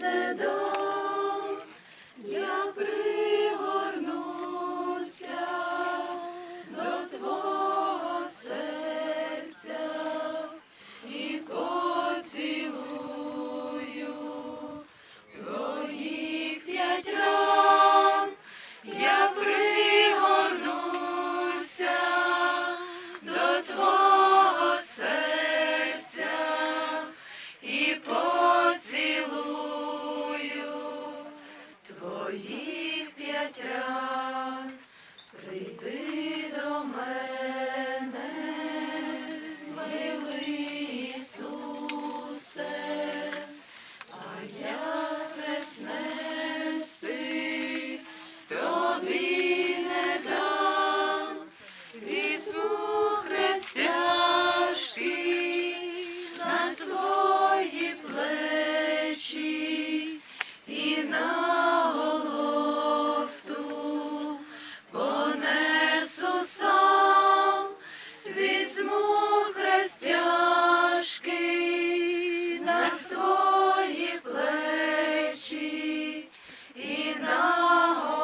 не дам, твоїх п'ять ран, прийди до мене, милий Ісусе, а я не тобі не дам, візьму хрестяшки на свої.